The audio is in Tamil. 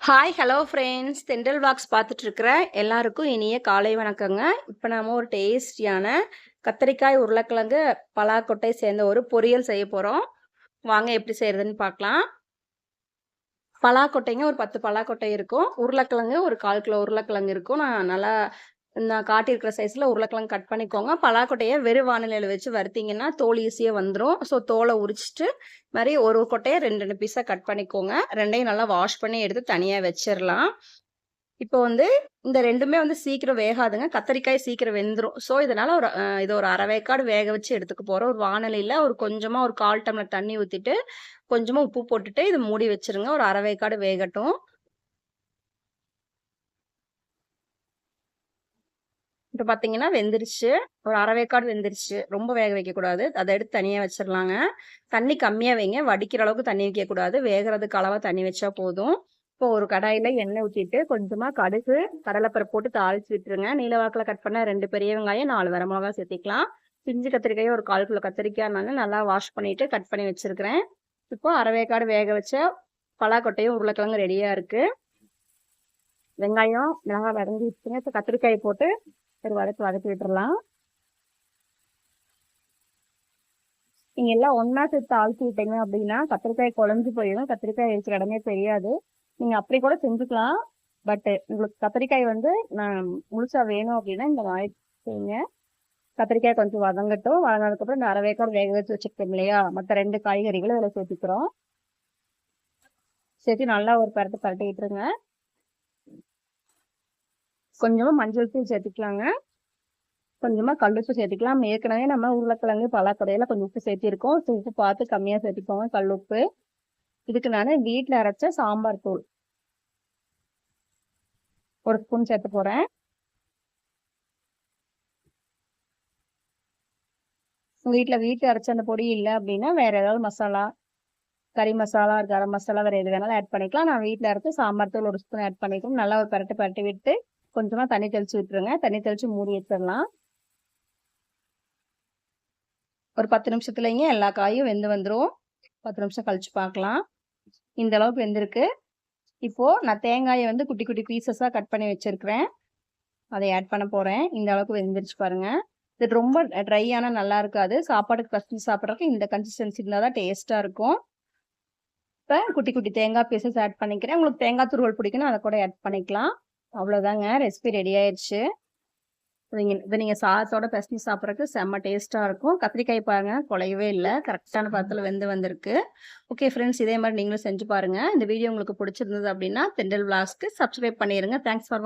Hi hello friends Thendral vlogs பார்த்துட்டு இருக்கிற எல்லாருக்கும் இனிய காலை வணக்கங்க. இப்போ நாம ஒரு டேஸ்டியான கத்திரிக்காய் உருளைக்கிழங்கு பலாக்கொட்டை சேர்ந்த ஒரு பொரியல் செய்ய போகிறோம் வாங்க எப்படி செய்கிறதுன்னு பார்க்கலாம். பலாக்கொட்டைங்க ஒரு பத்து பலாக்கொட்டை இருக்கும். உருளைக்கிழங்கு ஒரு கால் கிலோ உருளைக்கிழங்கு இருக்கும். நான் நல்லா நான் காட்டியிருக்கிற சைஸில் உருளைக்கிழங்கு கட் பண்ணிக்கோங்க. பலாக்கொட்டையை வெறும் வானிலையில் வச்சு வறுத்தீங்கன்னா தோல் ஈஸியாக வந்துடும் ஸோ தோலை உரிச்சிட்டு மாதிரி ஒரு கொட்டையை ரெண்டு ரெண்டு பீஸாக கட் பண்ணிக்கோங்க. ரெண்டையும் நல்லா வாஷ் பண்ணி எடுத்து தனியாக வச்சிடலாம் இப்போ வந்து இந்த ரெண்டுமே வந்து சீக்கிரம் வேகாதுங்க. கத்தரிக்காய் சீக்கிரம் வெந்துடும் ஸோ இதனால் ஒரு இது ஒரு அரை வேக்காடு வேக வச்சு எடுத்துக்க போகிறோம் ஒரு வானலியில் ஒரு கொஞ்சமாக ஒரு கால் டம்ளர் தண்ணி ஊற்றிட்டு கொஞ்சமாக உப்பு போட்டுட்டு இது மூடி வச்சுருங்க. ஒரு அரை வேக்காடு வேகட்டும். இப்போ பார்த்தீங்கன்னா வெந்துருச்சு. ஒரு அரை வேக்காடு வெந்துருச்சு. ரொம்ப வேக வைக்கக்கூடாது. அதை எடுத்து தனியாக வச்சிடலாங்க தண்ணி கம்மியாக வைங்க. வடிக்கிற அளவுக்கு தண்ணி வைக்கக்கூடாது. வேகிறதுக்கு அளவாக தண்ணி வச்சா போதும். இப்போ ஒரு கடாயில் எண்ணெய் ஊற்றிட்டு கொஞ்சமாக கடுகு கடலைப்பருப்பு போட்டு தாளிச்சு விட்டுருங்க. நீலவாக்கில் கட் பண்ண ரெண்டு பெரிய வெங்காயம் நாலு வரமிளகா சேர்த்திக்கலாம். பிஞ்சு கத்திரிக்காயும் ஒரு கால் கிலோ கத்திரிக்காய்னால நல்லா வாஷ் பண்ணிவிட்டு கட் பண்ணி வச்சுருக்கிறேன். இப்போ அரவேக்காடு வேக வச்ச பலாக்கொட்டையும் உருளைக்கிழங்கு ரெடியாக இருக்குது வெங்காயம் மிளகாய் வதங்கி வச்சுருங்க இப்போ கத்திரிக்காய் போட்டு ஒரு வதக்கு வதக்கி விட்டுறலாம். நீங்க எல்லாம் ஒன்னா சேர்த்து ஆழ்த்தி விட்டீங்க அப்படின்னா கத்திரிக்காய் குழஞ்சு போயிடும். கத்திரிக்காய் இருக்கிற இடமே தெரியாது. நீங்க அப்படி கூட செஞ்சுக்கலாம். பட் உங்களுக்கு கத்திரிக்காய் வந்து நான் முழுசா வேணும் அப்படின்னா இந்த மாதிரி செய்யுங்க. கத்திரிக்காய் கொஞ்சம் வதங்கட்டும். வதங்கினதுக்கப்புறம் இந்த அரைவேக்காடு வேக வச்சு வச்சுருக்கோம் இல்லையா? மற்ற ரெண்டு காய்கறிகளும் இதில் சேர்த்துக்கிறோம். சேர்த்து நல்லா ஒரு பரட்டு பரட்டி விட்டுருங்க கொஞ்சமாக மஞ்சள் தூள் சேர்த்துக்கலாங்க. கொஞ்சமாக கல்லுப்பு சேர்த்துக்கலாம். ஏற்கனவே நம்ம உருளைக்கிழங்கு பலாக்கடையில் கொஞ்சம் உப்பு சேர்த்திருக்கோம். உப்பு பார்த்து கம்மியாக சேர்த்துக்கோங்க கல்லுப்பு. இதுக்கு நான் வீட்டில் அரைச்ச சாம்பார் தூள். ஒரு ஸ்பூன் சேர்த்து போகிறேன் வீட்டில் வீட்டில் அரைச்ச அந்த பொடி இல்லை அப்படின்னா வேறு ஏதாவது மசாலா கறி மசாலா கரம் மசாலா வேறு எது வேணாலும் ஆட் பண்ணிக்கலாம். நான் வீட்டில் அரைச்சி சாம்பார் தூள் ஒரு ஸ்பூன் ஆட் பண்ணிக்கணும். நல்லா ஒரு பரட்டு பரட்டி விட்டு கொஞ்சமாக தண்ணி தெளித்து விட்டுருங்க. தண்ணி தெளித்து மூடி வச்சிடலாம். ஒரு பத்து நிமிஷத்துலங்க எல்லா காயும் வெந்து வந்துடும் பத்து நிமிஷம் கழிச்சு பார்க்கலாம். இந்த அளவுக்கு வெந்திருக்கு. இப்போது நான் தேங்காயை வந்து குட்டி குட்டி பீசஸாக கட் பண்ணி வச்சுருக்கிறேன். அதை ஆட் பண்ண போகிறேன் இந்த அளவுக்கு வெந்துருச்சு பாருங்கள் இது ரொம்ப ட்ரையான நல்லா இருக்காது. சாப்பாட்டுக்கு கஷ்டம் சாப்பிட்றதுக்கு இந்த கன்சிஸ்டன்சி இருந்தால் தான் டேஸ்ட்டாக இருக்கும். இப்போ குட்டி குட்டி தேங்காய் பீசஸ் ஆட் பண்ணிக்கிறேன். உங்களுக்கு தேங்காய் துருவல் பிடிக்கணும் அதை கூட ஆட் பண்ணிக்கலாம். அவ்வளோதாங்க ரெசிபி ரெடி ஆயிடுச்சு நீங்கள் இதை நீங்கள் சாதத்தோட பெசஞ்சு சாப்பிட்றதுக்கு செம்ம டேஸ்ட்டாக இருக்கும். கத்திரிக்காய் பாருங்க குலையவே இல்லை. கரெக்டான பதத்தில் வெந்து வந்திருக்கு. ஓகே ஃப்ரெண்ட்ஸ் இதே மாதிரி நீங்களும் செஞ்சு பாருங்கள் இந்த வீடியோ உங்களுக்கு பிடிச்சிருந்தது அப்படின்னா தெண்டல் விளாஸ்க்கு சப்ஸ்கிரைப் பண்ணிடுங்க தேங்க்ஸ் ஃபார்